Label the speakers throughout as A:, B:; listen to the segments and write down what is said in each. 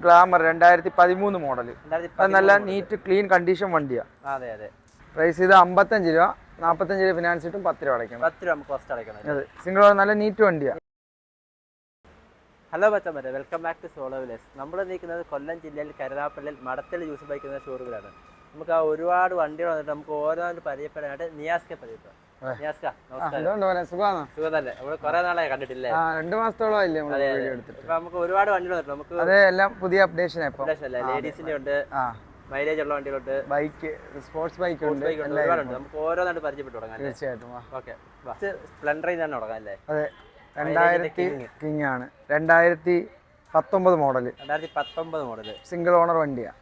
A: Glamour രണ്ടായിരത്തി പതിമൂന്ന് model നല്ല നീറ്റ് ക്ലീൻ കണ്ടീഷൻ വണ്ടിയാണ്
B: അതെ അതെ.
A: പ്രൈസ് ഇത് അമ്പത്തഞ്ച് രൂപ നാൽപ്പത്തഞ്ച് രൂപ ഫിനാൻസ് കിട്ടും പത്ത് രൂപ അടയ്ക്കണം.
B: പത്ത് രൂപ നമുക്ക് ഫസ്റ്റ് അടയ്ക്കണം
A: അതെ സിംഗിൾ നല്ല നീറ്റ് വണ്ടിയാണ്
B: hello ബച്ചമ്മരെ welcome back to solo wheels നമ്മൾ നിൽക്കുന്നത് കൊല്ലം ജില്ലയിൽ കരുനാപ്പള്ളിയിൽ മടത്തിൽ യൂസ് ബൈക്കുന്ന ഷോറൂമിലാണ് നമുക്ക് ആ ഒരുപാട് വണ്ടികൾ വന്നിട്ട് നമുക്ക് ഓരോന്നും പരിചയപ്പെടാനായിട്ട് നിയാസ്കെ പരിചയപ്പെടാം. നിയാസ്ക നമസ്കാരം. സുഖം തന്നെ കുറെ നാളായി കണ്ടിട്ടില്ലേ?
A: രണ്ട് മാസത്തോളം
B: നമുക്ക് ഒരുപാട് വണ്ടികൾ വന്നിട്ട് നമുക്ക്
A: അതെ എല്ലാം പുതിയ അപ്ഡേഷൻ
B: അല്ലേ? ലേഡീസിന്റെ ഉണ്ട്. മൈലേജ് ഉള്ള വണ്ടികളുണ്ട്.
A: ബൈക്ക് സ്പോർട്സ് ബൈക്ക് ഉണ്ട്.
B: ഒരുപാടുണ്ട്. നമുക്ക് ഓരോന്നായിട്ട് പരിചയപ്പെട്ട് തുടങ്ങാം
A: തീർച്ചയായിട്ടും
B: സ്പ്ലെൻഡറിൽ തന്നെ തുടങ്ങാം അല്ലേ?
A: അതെ രണ്ടായിരത്തി കിങ് ആണ് രണ്ടായിരത്തി പത്തൊമ്പത് മോഡൽ
B: രണ്ടായിരത്തി പത്തൊമ്പത് മോഡൽ.
A: സിംഗിൾ ഓണർ വണ്ടിയാണ്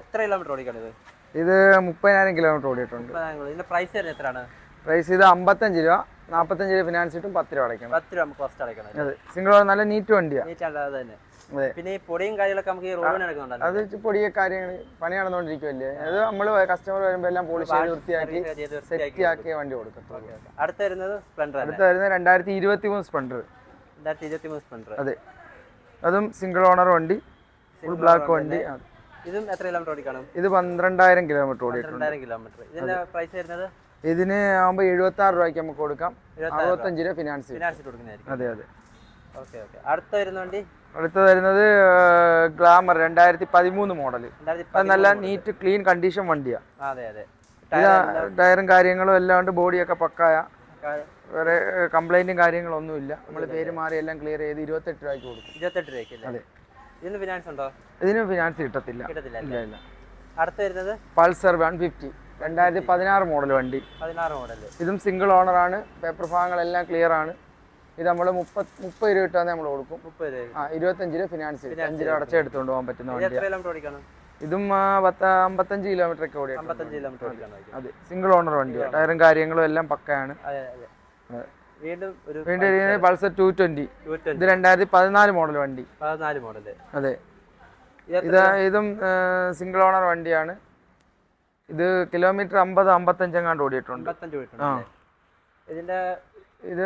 B: എത്ര കിലോമീറ്റർ ഓടിക്കണത്? ഇത്
A: ഇത് മുപ്പതിനായിരം കിലോമീറ്റർ ഓടിയിട്ടുണ്ട്.
B: ഇതിന്റെ പ്രൈസ് വരുന്നത് എത്രയാണ്?
A: പ്രൈസ് ഇത് അമ്പത്തഞ്ച് രൂപ നാൽപ്പത്തഞ്ച് രൂപ ഫിനാൻസ് കിട്ടും പത്ത് രൂപ അടയ്ക്കണം.
B: പത്ത് രൂപ നമുക്ക് ഫസ്റ്റ് അടയ്ക്കണം
A: അതെ. സിംഗിൾ ഓണർ നല്ല നീറ്റ് വണ്ടിയാണ്
B: പിന്നെ ഈ പൊടിയും കാര്യങ്ങളൊക്കെ നമുക്ക് ഈ റോഡിന്
A: അത് പൊടിയ കാര്യങ്ങൾ പണി നടന്നുകൊണ്ടിരിക്കുമല്ലേ അത് നമ്മൾ കസ്റ്റമർ വരുമ്പോൾ എല്ലാം പോളിഷ് ചെയ്ത് വൃത്തിയാക്കി
B: വൃത്തിയാക്കിയ
A: സെറ്റ് വണ്ടി കൊടുക്കും
B: അടുത്ത് വരുന്നത് സ്പ്ലെൻഡർ
A: അടുത്ത് വരുന്നത് രണ്ടായിരത്തി ഇരുപത്തി മൂന്ന് സ്പ്ലെൻഡർ
B: രണ്ടായിരത്തി ഇരുപത്തി മൂന്ന് സ്പ്ലെൻഡർ
A: അതെ. അതും സിംഗിൾ ഓണർ വണ്ടി ഫുൾ ബ്ലാക്ക് വണ്ടി.
B: ഇതും എത്ര കിലോമീറ്റർ ഓടിക്കണം?
A: ഇത് പന്ത്രണ്ടായിരം കിലോമീറ്റർ ഓടിയിട്ടുണ്ട്.
B: രണ്ടായിരം കിലോമീറ്റർ ഇതിന്റെ പ്രൈസ് വരുന്നത്?
A: ഇതിന് ആകുമ്പോൾ എഴുപത്തി ആറ് രൂപയ്ക്ക് നമുക്ക് കൊടുക്കാം. അറുപത്തഞ്ച് രൂപ. ഫിനാൻസ്
B: ഫിനാൻസ് കൊടുക്കുന്നതായിരിക്കും.
A: അതെ അതെ.
B: ഓക്കെ ഓക്കെ അടുത്ത വരുന്ന വണ്ടി?
A: അടുത്തത് വരുന്നത് ഗ്ലാമർ രണ്ടായിരത്തി പതിമൂന്ന് മോഡൽ നല്ല നീറ്റ് ക്ലീൻ കണ്ടീഷൻ
B: വണ്ടിയാ. അതെ അതെ.
A: ടയറും കാര്യങ്ങളും എല്ലാം ഉണ്ട് ബോഡിയൊക്കെ പക്കായ. വേറെ കംപ്ലൈന്റും കാര്യങ്ങളൊന്നും ഇല്ല നമ്മൾ പേര് മാറി എല്ലാം ക്ലിയർ ചെയ്ത് ഇരുപത്തെട്ട് രൂപയ്ക്ക് കൊടുക്കും.
B: ഇരുപത്തെട്ട് രൂപയ്ക്ക്
A: അതെ.
B: ഇതിന് ഫിനാൻസ് ഉണ്ടോ?
A: ഇതിന് ഫിനാൻസ് കിട്ടത്തില്ല. ഇല്ല ഇല്ല.
B: അടുത്ത് വരുന്നത്?
A: Pulsar one fifty. രണ്ടായിരത്തി പതിനാറ് മോഡൽ വണ്ടി.
B: പതിനാറ് മോഡൽ
A: ഇതും സിംഗിൾ ഓണർ ആണ്. പേപ്പർ ഭാഗങ്ങളെല്ലാം ക്ലിയർ ആണ്. ഇത് നമ്മൾ മുപ്പത് മുപ്പത് രൂപ ഇട്ടാന്ന് നമ്മൾ കൊടുക്കും.
B: മുപ്പത് രൂപ.
A: ആ ഇരുപത്തഞ്ച് രൂപ ഫിനാൻസ് അഞ്ച് രൂപ അടച്ച് എടുത്തുകൊണ്ട് പോകാൻ പറ്റുന്ന
B: വണ്ടി
A: ഇതും പത്ത് അമ്പത്തഞ്ച് കിലോമീറ്റർ ഒക്കെ ഓടി
B: അമ്പത്തഞ്ച് കിലോമീറ്റർ
A: അതെ. സിംഗിൾ ഓണർ വണ്ടി ടയറും കാര്യങ്ങളും എല്ലാം പക്കയാണ്.
B: അതെ. അതെ. വീണ്ടും ഒരു
A: വീണ്ടും ഇരിക്കുന്നത് പൾസർ. ടു ട്വന്റി ഇത് രണ്ടായിരത്തി പതിനാല് മോഡൽ വണ്ടി.
B: പതിനാല് മോഡൽ
A: അതെ.
B: ഇത്
A: ഇത് സിംഗിൾ ഓണർ വണ്ടിയാണ്. ഇത് കിലോമീറ്റർ അമ്പത് അമ്പത്തഞ്ചെങ്ങാണ്ട് ഓടിയിട്ടുണ്ട്.
B: ഇതിന്റെ
A: ഇത്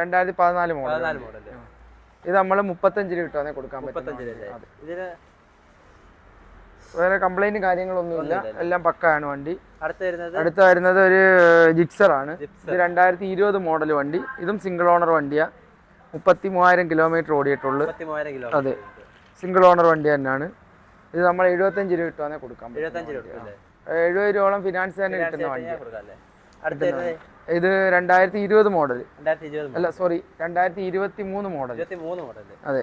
A: രണ്ടായിരത്തി പതിനാല് മോഡൽ ഇത് നമ്മൾ മുപ്പത്തഞ്ച് രൂപ കൊടുക്കാൻ പറ്റും
B: മുപ്പത്തഞ്ച് രൂപ അല്ലേ ഇതിന്
A: വേറെ കംപ്ലൈന്റ് കാര്യങ്ങളൊന്നുമില്ല. എല്ലാം പക്കയാണ് വണ്ടി.
B: അടുത്ത് വരുന്നത്?
A: ഒരു ജിക്സർ ആണ്. ഇത് രണ്ടായിരത്തി ഇരുപത് മോഡൽ വണ്ടി. ഇതും സിംഗിൾ ഓണർ വണ്ടിയാ. മുപ്പത്തി മൂവായിരം കിലോമീറ്റർ ഓടിയിട്ടുള്ളൂ അതെ. സിംഗിൾ ഓണർ വണ്ടി തന്നെയാണ്. ഇത് നമ്മൾ എഴുപത്തഞ്ച് രൂപ ഇട്ടാൽ
B: കൊടുക്കാം
A: എഴുപത് രൂപയോളം ഫിനാൻസ് തന്നെ കിട്ടുന്ന വണ്ടി. ഇത് രണ്ടായിരത്തി ഇരുപത് മോഡൽ അല്ല സോറി രണ്ടായിരത്തി ഇരുപത്തി മൂന്ന് മോഡൽ അതെ.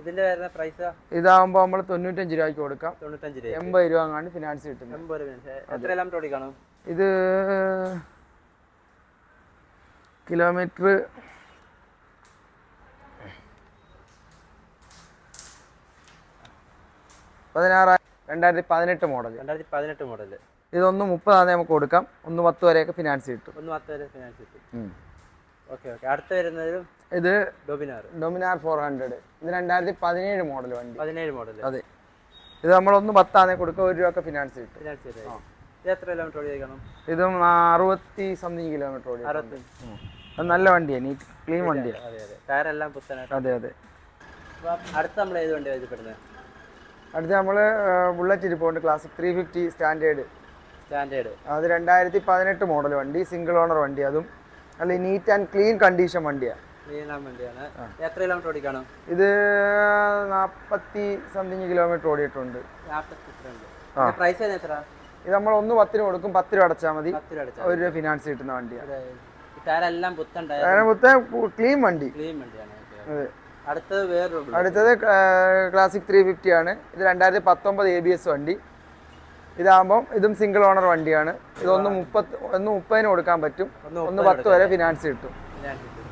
B: ഇതിന്റെ വരുന്ന പ്രൈസ്
A: ഇതാകുമ്പോ നമ്മൾ തൊണ്ണൂറ്റഞ്ച് രൂപയ്ക്ക് കൊടുക്കാം.
B: തൊണ്ണൂറ്റഞ്ച് രൂപ
A: എൺപത് രൂപ അങ്ങാണ്ട് ഫിനാൻസ്
B: എൺപത് രൂപ എത്ര കിലോമീറ്റർ ഓടിക്കണം
A: ഇത് കിലോമീറ്റർ പതിനാറായിരം രണ്ടായിരത്തി പതിനെട്ട് മോഡൽ
B: രണ്ടായിരത്തി പതിനെട്ട് മോഡൽ
A: ഇതൊന്ന് മുപ്പതാണ് നമുക്ക് കൊടുക്കാം. ഒന്ന് പത്ത് വരെയൊക്കെ ഫിനാൻസ് കിട്ടും.
B: ഒന്ന് പത്ത് വരെ ഫിനാൻസ് കിട്ടും. ഓക്കെ ഓക്കെ അടുത്ത് വരുന്നത്
A: ഇത്
B: ഡൊമിനാർ
A: ഡൊമിനാർ ഫോർ ഹൺഡ്രഡ് ഇത് രണ്ടായിരത്തി പതിനേഴ് മോഡൽ വണ്ടി.
B: പതിനേഴ് മോഡൽ
A: അതെ. ഇത് നമ്മളൊന്ന് പത്താണെ കൊടുക്കുക ഒരു രൂപ ഫിനാൻസ് കിട്ടും.
B: ഫിനാൻസ് എത്ര കിലോമീറ്റർ ഓടിക്കണം
A: ഇതും അറുപത്തി സംതിങ് കിലോമീറ്റർ ഓടി നല്ല വണ്ടിയാണ് നീറ്റ് ക്ലീൻ വണ്ടിയാണ്
B: അതെ അതെ. ടയറെല്ലാം പുത്തനായിട്ട്.
A: അതെ അതെ.
B: അടുത്ത അടുത്ത് നമ്മൾ ഏത് വണ്ടി പരിചയപ്പെടുന്നത്?
A: അടുത്ത നമ്മൾ ബുള്ളറ്റ് ഇരിപ്പുണ്ട് classic three fifty standard
B: standard
A: അത് രണ്ടായിരത്തി പതിനെട്ട് മോഡൽ വണ്ടി സിംഗിൾ ഓണർ വണ്ടി. അതും നല്ല നീറ്റ് ആൻഡ് ക്ലീൻ കണ്ടീഷൻ വണ്ടിയാണ്
B: വേണ്ടിയാണ്. എത്ര കിലോമീറ്റർ ഓടിക്കണം?
A: ഇത് നാൽപ്പത്തി സംതിങ് കിലോമീറ്റർ ഓടിയിട്ടുണ്ട്.
B: പ്രൈസ് എത്ര?
A: ഇത് നമ്മൾ ഒന്ന് പത്തിന് കൊടുക്കും പത്ത് രൂപ അടച്ചാൽ മതി. ഒരു രൂപ ഫിനാൻസ് കിട്ടുന്ന വണ്ടിയാണ്
B: പുത്തൻ
A: ക്ലീൻ വണ്ടി.
B: അടുത്തത് വേറൊരു
A: അടുത്തത് ക്ലാസിക് ത്രീ ഫിഫ്റ്റി ആണ്. ഇത് രണ്ടായിരത്തി പത്തൊമ്പത് എ ബി എസ് വണ്ടി. ഇതാകുമ്പം ഇതും സിംഗിൾ ഓണർ വണ്ടിയാണ്. ഇതൊന്ന് മുപ്പത്തി ഒന്ന് മുപ്പതിന് കൊടുക്കാൻ പറ്റും.
B: ഒന്ന്
A: പത്ത് വരെ ഫിനാൻസ് കിട്ടും.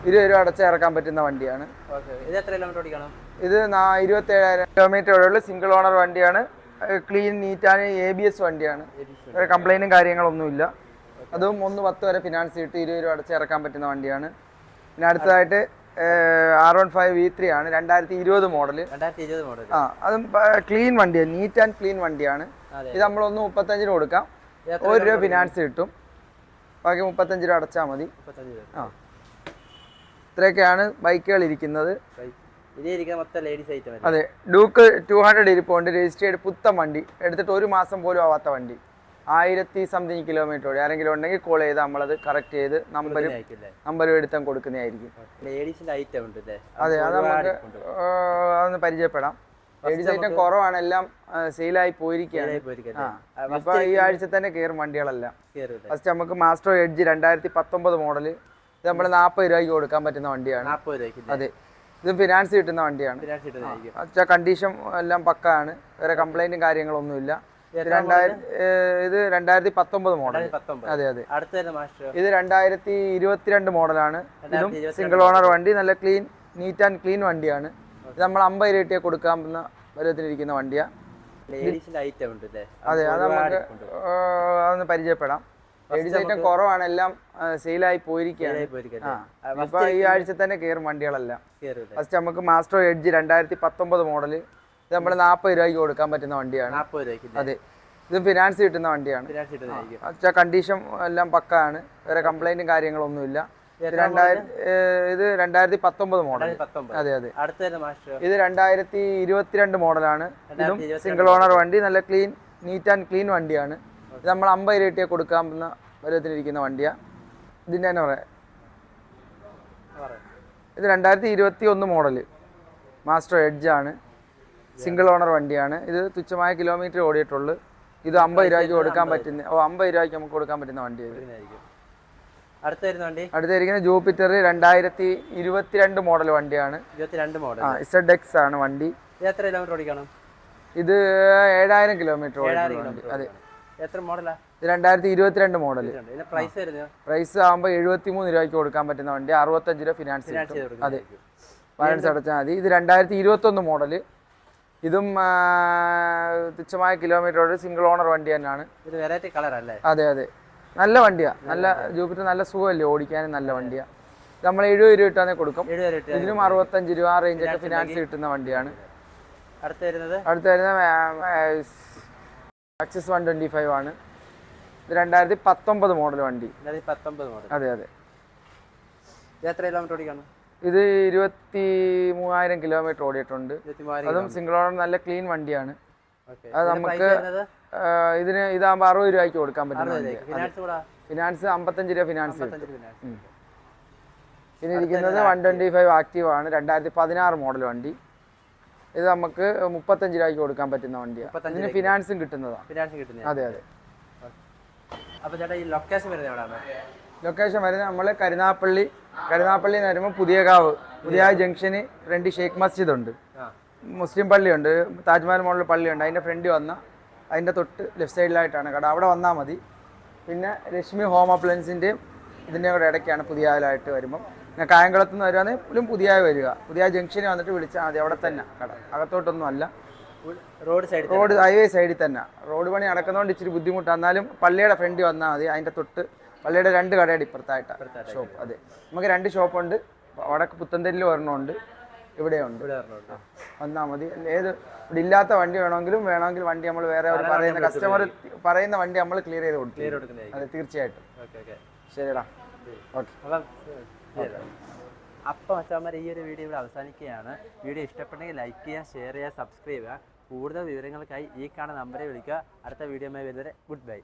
A: ഇരുപത് രൂപ അടച്ച് ഇറക്കാൻ പറ്റുന്ന വണ്ടിയാണ്.
B: ഇത് എത്ര കിലോമീറ്റർ ഓടിക്കണം?
A: ഇത് നാ- ഇരുപത്തേഴായിരം കിലോമീറ്റർ വരെയുള്ള സിംഗിൾ ഓണർ വണ്ടിയാണ്. ക്ലീൻ നീറ്റാണ് എ ബി എസ് വണ്ടിയാണ്. കംപ്ലൈന്റും കാര്യങ്ങളൊന്നുമില്ല. അതും ഒന്ന് പത്ത് വരെ ഫിനാൻസ് കിട്ടി. ഇരുപത് രൂപ അടച്ച് ഇറക്കാൻ പറ്റുന്ന വണ്ടിയാണ്. പിന്നെ അടുത്തതായിട്ട് R one five V three ആണ്. രണ്ടായിരത്തി ഇരുപത് മോഡൽ ആ അതും ക്ലീൻ വണ്ടിയാണ് നീറ്റ് ആൻഡ് ക്ലീൻ വണ്ടിയാണ്.
B: ഇത്
A: ഇത് നമ്മളൊന്ന് മുപ്പത്തഞ്ചിന് കൊടുക്കാം. ഒരു രൂപ ഫിനാൻസ് കിട്ടും. ബാക്കി മുപ്പത്തഞ്ച് രൂപ അടച്ചാൽ മതി. ആ. ഇത്രയൊക്കെയാണ് ബൈക്കുകൾ ഇരിക്കുന്നത്. അതെ ഡൂക്ക് ടു ഹൺഡ്രഡ് ഇരിപ്പുണ്ട് രജിസ്റ്റേർഡ് പുത്തൻ വണ്ടി. എടുത്തിട്ട് ഒരു മാസം പോലും ആവാത്ത വണ്ടി. ആയിരത്തി സംതിങ് കിലോമീറ്റർ ഓടി. ആരെങ്കിലും ഉണ്ടെങ്കിൽ കോൾ ചെയ്ത് നമ്മളത് കറക്റ്റ് ചെയ്ത് നമ്പരും നമ്പരും എടുത്താൽ കൊടുക്കുന്നതായിരിക്കും. അതെ അത് നമുക്ക് അതൊന്ന് പരിചയപ്പെടാം. ലേഡീസ് ഐറ്റം കുറവാണ് എല്ലാം സെയിലായി പോയിരിക്കുകയാണ്. അപ്പൊ ഈ ആഴ്ച തന്നെ കയറും വണ്ടികളെല്ലാം? ഫസ്റ്റ് നമുക്ക് മാസ്റ്റർ എഡ്ജ് രണ്ടായിരത്തി പത്തൊമ്പത് മോഡൽ ഇത് നമ്മൾ നാൽപ്പത് രൂപയ്ക്ക് കൊടുക്കാൻ പറ്റുന്ന വണ്ടിയാണ്.
B: നാപ്പത് രൂപയ്ക്ക്
A: അതെ. ഇത് ഫിനാൻസ് കിട്ടുന്ന വണ്ടിയാണ്. കണ്ടീഷൻ എല്ലാം പക്കാണ്. വേറെ കംപ്ലൈന്റും കാര്യങ്ങളൊന്നുമില്ല. ഇത് രണ്ടായിരത്തി ഇത് രണ്ടായിരത്തി പത്തൊമ്പത്. മോഡൽ അതെ. അതെ ഇത് രണ്ടായിരത്തി ഇരുപത്തിരണ്ട് മോഡലാണ് ഇതും സിംഗിൾ ഓണർ വണ്ടി നല്ല ക്ലീൻ നീറ്റ് ആൻഡ് ക്ലീൻ വണ്ടിയാണ്. ഇത് നമ്മൾ അമ്പത് രൂപ കൊടുക്കാൻ പരുവത്തിലിരിക്കുന്ന വണ്ടിയാണ് അതെ അത് നമുക്ക് അതൊന്ന് പരിചയപ്പെടാം. ലേഡീസ് ഐറ്റം കുറവാണ് എല്ലാം സെയിലായി പോയിരിക്കുകയാണ്. ഇപ്പൊ ഈ ആഴ്ച തന്നെ കയറും വണ്ടികളെല്ലാം. ഫസ്റ്റ് നമുക്ക് മാസ്റ്റർ എഡ്ജ് രണ്ടായിരത്തി പത്തൊമ്പത് മോഡൽ ഇത് നമ്മൾ നാൽപ്പത് രൂപയ്ക്ക് കൊടുക്കാൻ പറ്റുന്ന വണ്ടിയാണ്. അതെ. ഇത് ഫിനാൻസ് കിട്ടുന്ന വണ്ടിയാണ്. കണ്ടീഷൻ എല്ലാം പക്കാണ്. വേറെ കംപ്ലൈന്റും കാര്യങ്ങളൊന്നുമില്ല. ഇത് രണ്ടായിരത്തി ഇത് രണ്ടായിരത്തി പത്തൊമ്പത് മോഡൽ അതെ അതെ. ഇത് രണ്ടായിരത്തി ഇരുപത്തിരണ്ട് മോഡലാണ് ഇതും സിംഗിൾ ഓണർ വണ്ടി നല്ല ക്ലീൻ നീറ്റ് ആൻഡ് ക്ലീൻ വണ്ടിയാണ്. നമ്മൾ അമ്പത് രൂപ കൊടുക്കാൻ പരുവത്തിലിരിക്കുന്ന വണ്ടിയാണ് ഇതിന്റെ തന്നെ പറയാം. ഇത് രണ്ടായിരത്തി ഇരുപത്തി ഒന്ന് മോഡൽ. മാസ്റ്റർ എഡ്ജ് ആണ്. സിംഗിൾ ഓണർ വണ്ടിയാണ്. ഇത് തുച്ഛമായ കിലോമീറ്റർ ഓടിയിട്ടുള്ളൂ. ഇത് അമ്പത് രൂപയ്ക്ക് കൊടുക്കാൻ പറ്റുന്ന ഓ അമ്പത് രൂപയ്ക്ക് നമുക്ക് കൊടുക്കാൻ പറ്റുന്ന
B: വണ്ടിയായിരിക്കും
A: അടുത്തിരിക്കുന്ന ജൂപ്പിറ്റർ രണ്ടായിരത്തി ഇരുപത്തിരണ്ട് മോഡൽ വണ്ടിയാണ്.
B: മോഡൽ
A: ആ ഇസഡ് എക്സ് ആണ് വണ്ടി.
B: ഇത് എത്ര കിലോമീറ്റർ ഓടിക്കണം?
A: ഇത് ഏഴായിരം കിലോമീറ്റർ വണ്ടി. അതെ.
B: എത്ര മോഡലാ?
A: ഇത് രണ്ടായിരത്തി ഇരുപത്തിരണ്ട്. മോഡൽ
B: പ്രൈസ്
A: പ്രൈസ് ആകുമ്പോൾ എഴുപത്തി മൂന്ന് രൂപയ്ക്ക് കൊടുക്കാൻ പറ്റുന്ന വണ്ടി. അറുപത്തഞ്ച് രൂപ ഫിനാൻസ് അതെ. ഫിനാൻസ് അടച്ചാൽ മതി. ഇത് രണ്ടായിരത്തി ഇരുപത്തൊന്ന് മോഡൽ ഇതും തുച്ഛമായ കിലോമീറ്റർ സിംഗിൾ ഓണർ വണ്ടി തന്നെയാണ്.
B: ഇത് വെറൈറ്റി കളർ അല്ലേ?
A: അതെ അതെ. നല്ല വണ്ടിയാ. നല്ല ജൂപ്പിറ്റർ നല്ല സുഖമല്ലേ? ഓടിക്കാൻ നല്ല വണ്ടിയാ. നമ്മൾ എഴുപത് രൂപ ഇട്ടാന്നേ കൊടുക്കും. ഇതിനും അറുപത്തഞ്ച് രൂപ ആ റേഞ്ചൊക്കെ ഫിനാൻസ് കിട്ടുന്ന വണ്ടിയാണ്.
B: അടുത്ത വരുന്നത്?
A: അടുത്ത വരുന്ന ആക്സിസ് വൺ ട്വന്റി ഫൈവ് ആണ്. ഇത് രണ്ടായിരത്തി പത്തൊമ്പത് മോഡൽ വണ്ടി.
B: രണ്ടായിരത്തി പത്തൊമ്പത് മോഡൽ.
A: അതെ അതെ.
B: ഇത് എത്ര കിലോമീറ്റർ ഓടിക്കണം?
A: ഇത് ഇരുപത്തി മൂവായിരം കിലോമീറ്റർ ഓടിയിട്ടുണ്ട് അതും സിംഗിൾ ഓണർ നല്ല ക്ലീൻ വണ്ടിയാണ്. അത് നമുക്ക് ഇതിന് ഇതാകുമ്പോൾ അറുപത് രൂപയ്ക്ക് കൊടുക്കാൻ പറ്റുന്ന
B: അറുപത് ഫിനാൻസ്
A: അമ്പത്തഞ്ച് രൂപ ഫിനാൻസ്. പിന്നെ ഇരിക്കുന്നത് വൺ ട്വന്റി ഫൈവ് ആക്റ്റീവ് ആണ് രണ്ടായിരത്തി പതിനാറ് മോഡൽ വണ്ടി. ഇത് നമുക്ക് മുപ്പത്തഞ്ച് രൂപയ്ക്ക് കൊടുക്കാൻ പറ്റുന്ന വണ്ടിയാണ് ഇതിന് ഫിനാൻസും കിട്ടുന്നതാണ്
B: ഫിനാൻസ് കിട്ടുന്നത്.
A: അതെ അതെ.
B: അപ്പൊ ചേട്ടാ ഈ ലൊക്കേഷൻ വരുന്നത് എവിടെയാണ്
A: ലൊക്കേഷൻ വരുന്നത് നമ്മൾ കരുനാപ്പള്ളി കരുനാപ്പള്ളി എന്ന് വരുമ്പോൾ പുതിയകാവ് പുതിയ ജംഗ്ഷന് ഫ്രണ്ട് ഷെയ്ഖ് മസ്ജിദ് ഉണ്ട്. മുസ്ലിം പള്ളിയുണ്ട് താജ്മഹൽ മോളിൽ പള്ളിയുണ്ട് അതിന്റെ ഫ്രണ്ടിൽ വന്ന അതിന്റെ തൊട്ട് ലെഫ്റ്റ് സൈഡിലായിട്ടാണ് കട. അവിടെ വന്നാൽ മതി. പിന്നെ രശ്മി ഹോം അപ്ലയൻസിന്റെയും ഇതിന്റെ കൂടെ ഇടയ്ക്കാണ് പുതിയതായിട്ട് വരുമ്പം. കായംകുളത്ത് നിന്ന് വരുവാണെങ്കിൽ പോലും പുതിയ വരിക. പുതിയ ജംഗ്ഷനിൽ വന്നിട്ട് വിളിച്ചാൽ മതി. അവിടെ തന്നെ കട. അകത്തോട്ടൊന്നും അല്ല.
B: റോഡ് സൈഡ്
A: റോഡ് ഹൈവേ സൈഡിൽ തന്നെ. റോഡ് പണി അടക്കുന്നതുകൊണ്ട് ഇച്ചിരി ബുദ്ധിമുട്ടാണ് എന്നാലും പള്ളിയുടെ ഫ്രണ്ട് വന്നാൽ മതി. അതിന്റെ തൊട്ട് പള്ളിയുടെ രണ്ട് കടയുടെ ഇപ്പുറത്തായിട്ട് ഷോപ്പ് അതെ. നമുക്ക് രണ്ട് ഷോപ്പുണ്ട് വടക്ക് പുത്തന്തല്ലിൽ ഒരെണ്ണമുണ്ട്. ഇവിടെയുണ്ട്.
B: ഇവിടെ ഉണ്ട്
A: വന്നാൽ മതി. ഏത് ഇവിടെ ഇല്ലാത്ത വണ്ടി വേണമെങ്കിലും വേണമെങ്കിൽ വണ്ടി നമ്മൾ വേറെ അവർ പറയുന്ന കസ്റ്റമർ പറയുന്ന വണ്ടി നമ്മൾ ക്ലിയർ ചെയ്ത് കൊടുക്കും അതെ തീർച്ചയായിട്ടും. ശരിടാ ഓക്കെ.
B: അപ്പം അപ്പം അച്ഛന്മാർ ഈ ഒരു വീഡിയോ ഇവിടെ അവസാനിക്കുകയാണ്. വീഡിയോ ഇഷ്ടപ്പെട്ടെങ്കിൽ ലൈക്ക് ചെയ്യുക ഷെയർ ചെയ്യുക സബ്സ്ക്രൈബ് ചെയ്യുക. കൂടുതൽ വിവരങ്ങൾക്കായി ഈ കാണുന്ന നമ്പറെ വിളിക്കുക. അടുത്ത വീഡിയോയുമായി വരുന്നവരെ ഗുഡ് ബൈ